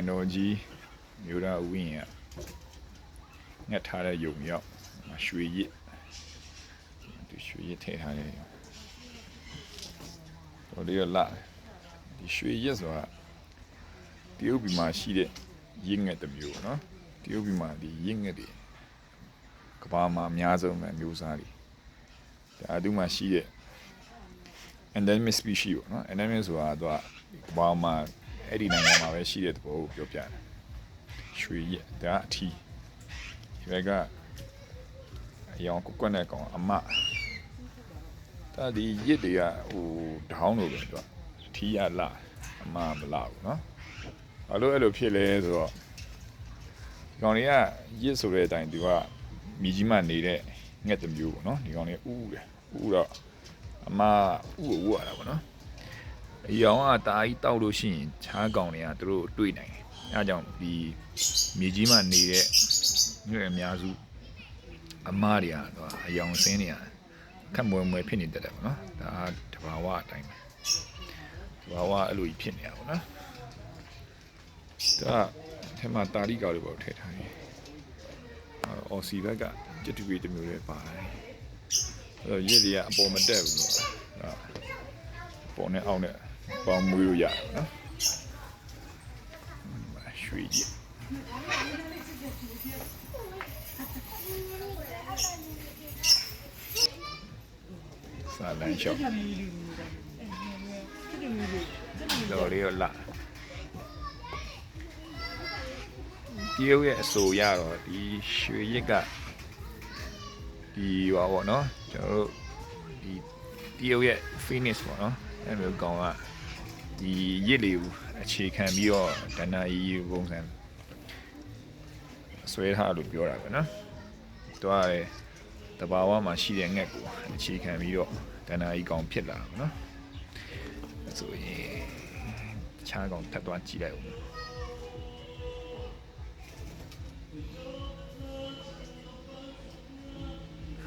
နိုင်ငံတော်ကြီးမြို့သားဝင်းရငတ်ထားတဲ့ယုံရောက်ဟိုမှာရွှေရစ်ဒီရွှေရစ်ထည့်ထားတယ်တော်လေးရလာဒီရွှေရစ်ဆိုတာတရုတ်ပြည်မှာရှိတဲ့ရင်းငက်တစ်မျိုးပေါ့နော်တရုတ်ပြည်မှာဒီရင်းငက်တွေကမ္ဘာမှာအများဆုံးပဲမျိုးစားတွေဒါအတူမှရှိတဲ့ endemic species ပေါ့နော် endemic ဆိုတာတော့ကမ္ဘာမှာ အဲ့ဒီနိုင်ငံမှာပဲရှိတဲ့သဘောကိုပြောပြတယ်ရွှေရစ်ဒါအထီးဒီဘက်ကအယောင်ကွက်ကွက်နဲ့ကောင်အမဒါဒီရစ်တွေကဟိုဒေါင်းလို့ပဲသူကအထီးရလာအမမလာဘူးနော်ဘာလို့အဲ့လိုဖြစ်လဲဆိုတော့ဒီကောင်တွေကရစ်ဆိုတဲ့အတိုင်းသူကမြကြီးမှနေတဲ့ငှက်တစ်မျိုးပေါ့နော်ဒီကောင်တွေဥတယ်ဥတော့အမဥကိုဝတ်ရတာပေါ့နော် အယောင်ကတာကြီးတောက်လို့ရှိရင်ခြားကောင်တွေကသူတို့တွေ့နိုင်တယ်အဲဒါကြောင့်ဒီမြေကြီးမှာနေတဲ့မြို့အများစုအမတွေကတော့အယောင်စင်းတွေကခက်မွယ်မွယ်ဖြစ်နေတတ်တယ်ပေါ့နော်ဒါတဘာဝအတိုင်းပဲတဘာဝအဲ့လိုကြီးဖြစ်နေတာပေါ့နော်ဒါအထက်မှာတာရီကောင်တွေပေါ့ထည့်ထားတယ်အော်စီဘက်ကကြက်တူပေတစ်မျိုးလေးပါတယ်အဲ့တော့ရစ်တွေကအပေါ်မတက်ဘူးလို့အဲ့ပေါ်နဲ့အောက်နဲ့ ပေါင်းမွေးလို့ရတယ်နော်ရွှေရစ်စာလန်ရှော့တော်လေးရောလာဒီရုပ်ရဲ့အဆိုရတော့ဒီရွှေရစ်ကဒီပါပေါ့နော်ကျွန်တော်တို့ဒီတရုတ်ရဲ့ finish ပေါ့နော်အဲ့လိုကောင်က ဒီရစ်လေးကိုအခြေခံပြီးတော့ဒဏ္ဍာရီပုံစံဆွဲထားလို့ပြောတာပဲနော်သူကလည်းတဘာဝမှာရှိတဲ့ငှက်ကိုအခြေခံပြီးတော့ဒဏ္ဍာရီကောင်ဖြစ်လာတာပေါ့နော်အဲ့ဆိုရင်ခြားကောင်ထပ်သွားကြည့်လိုက်ဦး